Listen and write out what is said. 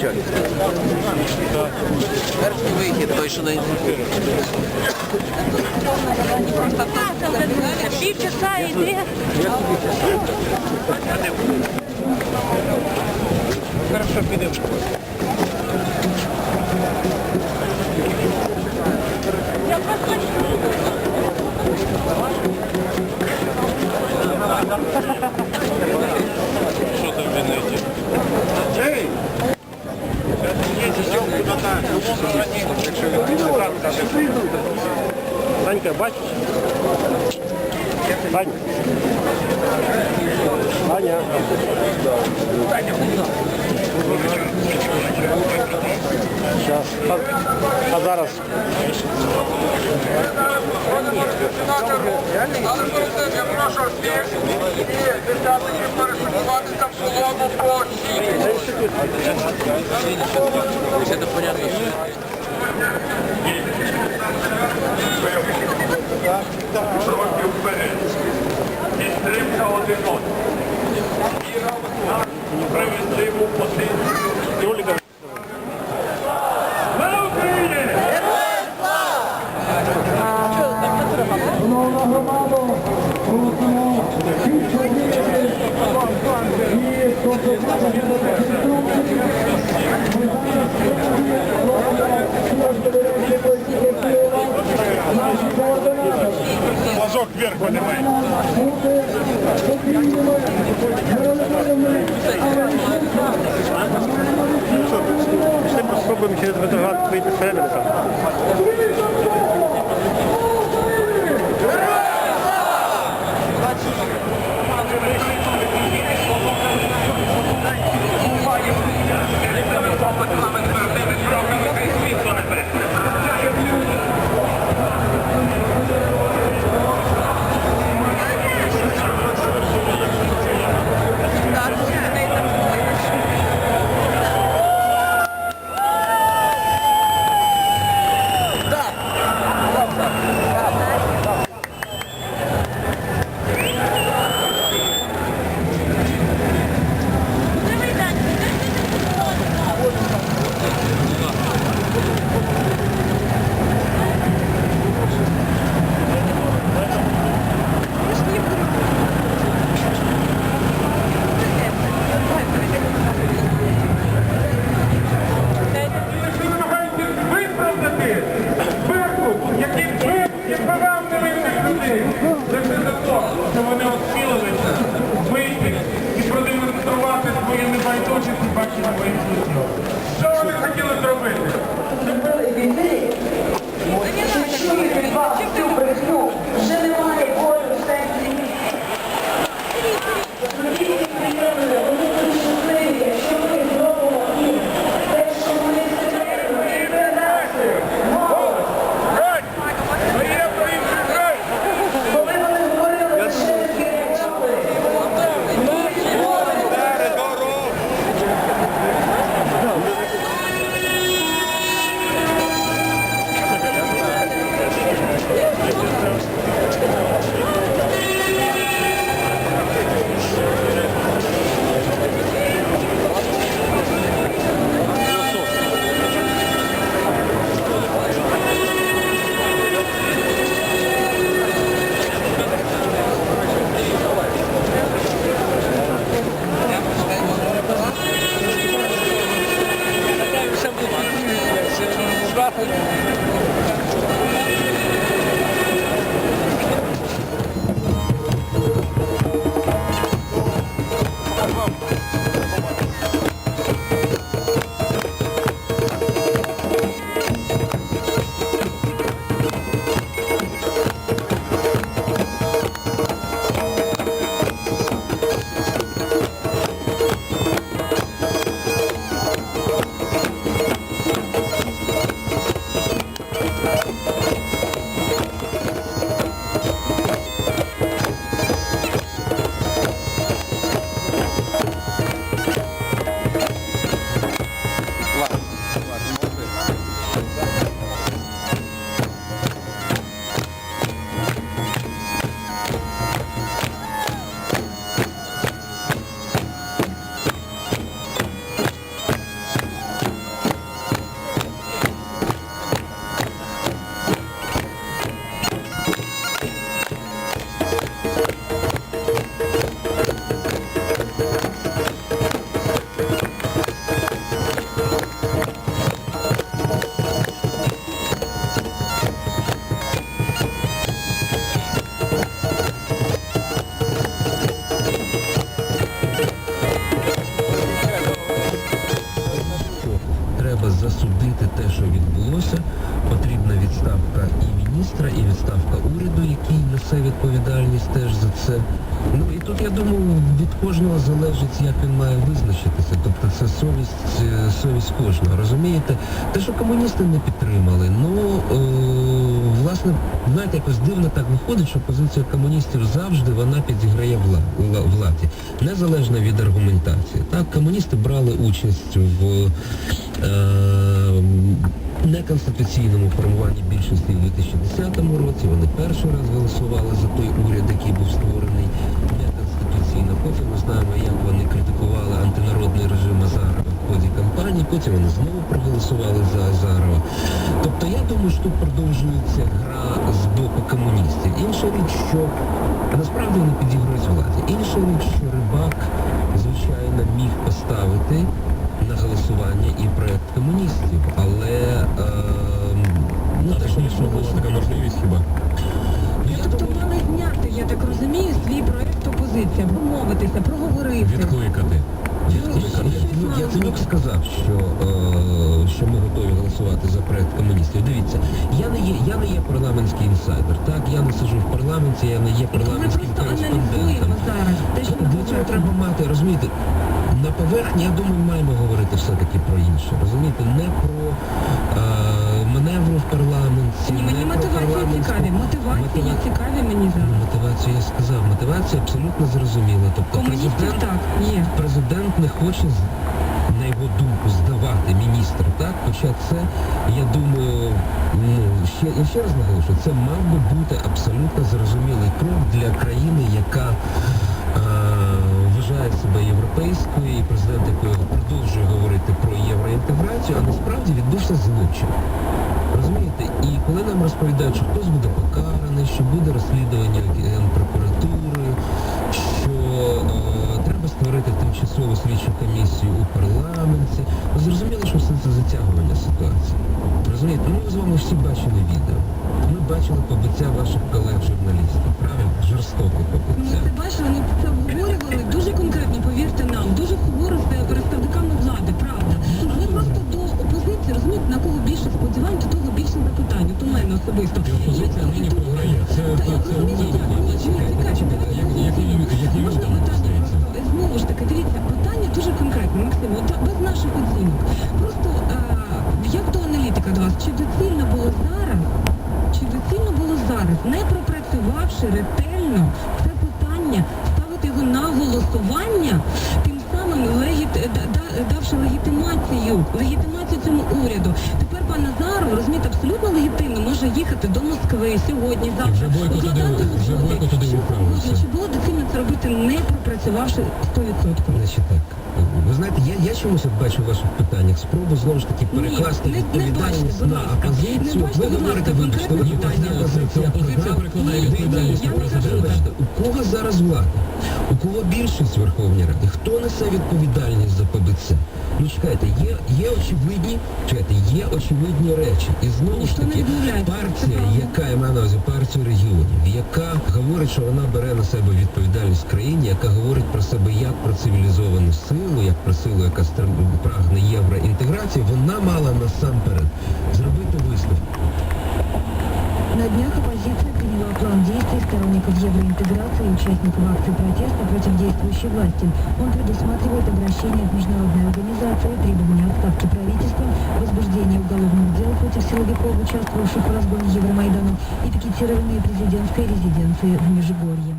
Що? Перший вихід, той, що не Хорошо, підемо. Бачиш? Таня. Таня. Таня. шановна громада, проводимо вічові і консультації до Конституції. Ми Флажок вверх поднимай. Що, пішли поспробуємо через Ветерград прийти всередину там. Несе відповідальність теж за це. Ну і тут я думаю, від кожного залежить, як він має визначитися. Тобто це совість, е, совість кожного. Розумієте? Те, що комуністи не підтримали, ну е, власне, знаєте, якось дивно так виходить, що позиція комуністів завжди вона підіграє вла- вла- владі, незалежно від аргументації. Так, комуністи брали участь в е, неконституційному формуванні більшості в 2010 році. Вони перший раз голосували за той уряд, який був створений неконституційно. Потім ми знаємо, як вони критикували антинародний режим Азарова в ході кампанії, потім вони знову проголосували за Азарова. Тобто я думаю, що тут продовжується гра з боку комуністів. Інша річ, що насправді вони підігрують владі. Інша річ, що рибак, звичайно, міг поставити на голосування і проект комуністів, але ем, ну, технічно була така можливість хіба. Ну, я Тобто думаю, мали зняти, я так розумію, свій проект опозиція, домовитися, проговорити. Відкликати. Відкликати. Ну, Яценюк сказав, що, е, що ми готові голосувати за проект комуністів. Дивіться, я не є, я не є парламентський інсайдер. Так, я не сиджу в парламенті, я не є Ми парламентським просто кореспондентом. аналізуємо зараз те, що Для цього треба мати, розумієте, на поверхні, я думаю, маємо говорити все-таки про інше. Розумієте, не про е, маневри в парламенті, Ні, мені мотивації цікаві. Мотивації Мотива- цікаві мені зараз. Мотивацію я сказав. Мотивація абсолютно зрозуміла. Тобто Комуністів президент, так, є. президент не хоче, на його думку, здавати міністра, так? Хоча це, я думаю, ну, ще, я ще раз наголошую, це мав би бути абсолютно зрозумілий крок для країни, яка вважає себе європейською, і президент якої продовжує говорити про євроінтеграцію, а насправді відбувся злочин. Розумієте? І коли нам розповідають, що хтось буде покараний, що буде розслідування Генпрокуратури, що е, треба створити тимчасову слідчу комісію у парламенті, ну, зрозуміло, що все це затягування ситуації. Розумієте, ну, ми з вами всі бачили відео. Ми бачили побиття ваших колег-журналістів, правильно? Без наших оцінок. Просто е, як до аналітика до вас, чи доцільно було зараз, чи доцільно було зараз, не пропрацювавши ретельно це питання, ставити його на голосування, тим самим легіт, да- давши легітимацію, легітимацію цьому уряду. Тепер пан Назаров, розумієте, абсолютно легітимно може їхати до Москви сьогодні, завтра. вже укладати угоди, Бойко туди що відправився. завгодно. Чи було доцільно це робити, не пропрацювавши 100%? Значить так. Ви знаєте, я, я чомусь от бачу в ваших питаннях спробу знову ж таки перекласти не- не бачте, відповідальність будь на ласка. опозицію. Не будь ласка, конкретне ви питання. опозиція, перекладає відповідальність на президента. у кого зараз влада? У кого більшість в Верховній Раді? Хто несе відповідальність за побиття? Ну чекайте, є, є очевидні, чекайте, є очевидні речі. І знову ж таки, партія, яка я маю на увазі партію регіонів, яка говорить, що вона бере на себе відповідальність в країні, яка говорить про себе як про цивілізовану силу, як про силу, яка стрим- прагне євроінтеграції, вона мала насамперед зробити висновку. На днях оппозиция приняла план действий сторонников евроинтеграции и участников акций протеста против действующей власти. Он предусматривает обращение в международные организации, требование отставки правительства, возбуждение уголовных дел против силовиков, участвовавших в разгоне Евромайдана, и пикетирование президентской резиденции в Межигорье.